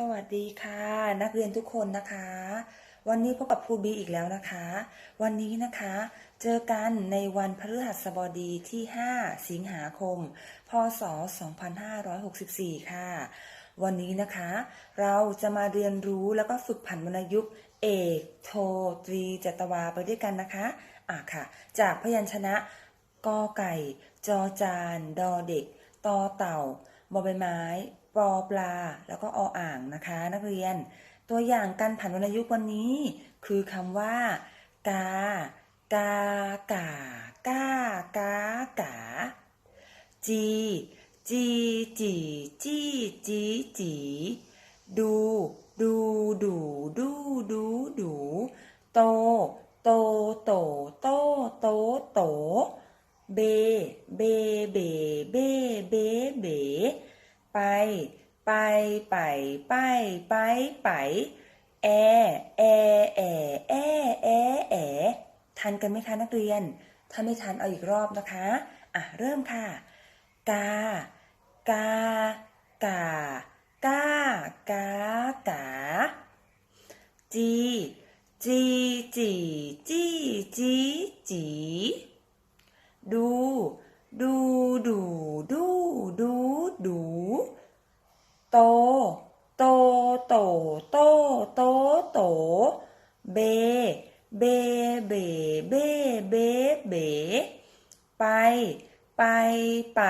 สวัสดีค่ะนักเรียนทุกคนนะคะ วันนี้พบกับครูบีอีกแล้วนะคะ วันนี้นะคะ เจอกันในวันพฤหัสบดีที่ 5 สิงหาคม พศ 2564 ค่ะ วันนี้นะคะ เราจะมาเรียนรู้แล้วก็ฝึกผันวรรณยุกต์เอก โท ตรีจัตวาไปด้วยกันนะคะอะค่ะ จากพยัญชนะกอไก่ จอจาน ดอเด็ก ตอเต่า บอใบไม้ปอปลา แล้วก็ออ่างนะคะ นักเรียน ตัวอย่างการผันวรรณยุกต์วันนี้ คือคำว่า กา กา กา กา กา กา จี จี จี จี จี จี ดู ดู ดู ดู ดู ดู โต โต โต โต โต โต เบ เบ เบ เบ เบ เบ ไป ไป ไป ไป ไป ไป แอ แอ แอ แอ แอ แอ ทันกันไหมคะนักเรียน ถ้าไม่ทันเอาอีกรอบนะคะ อะ เริ่มค่ะ กา กา กา กา กา กา จี จี จี จี จี จี ดู ดูดูดูดูดูโต โตโตโตโตโตเบ เบ เบ เบ เบ เบ ไป ไป ไป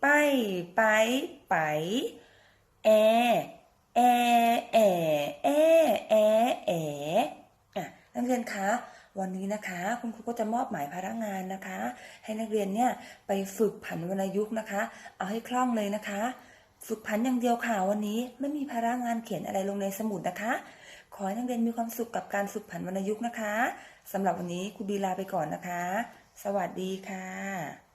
ไป ไป ไป แอ แอ แอ แอ แอ แออะนักเรียนคะ วันนี้นะคะ คุณครูก็จะมอบหมายพนักงานนะคะ ให้นักเรียนเนี่ยไปฝึกผันวรรณยุกต์นะคะ เอาให้คล่องเลยนะคะ ฝึกผันอย่างเดียวค่ะวันนี้ไม่มีพนักงานเขียนอะไรลงในสมุดนะคะ ขอให้นักเรียนมีความสุขกับการฝึกผันวรรณยุกต์นะคะสำหรับวันนี้ครูบีลาไปก่อนนะคะ สวัสดีค่ะ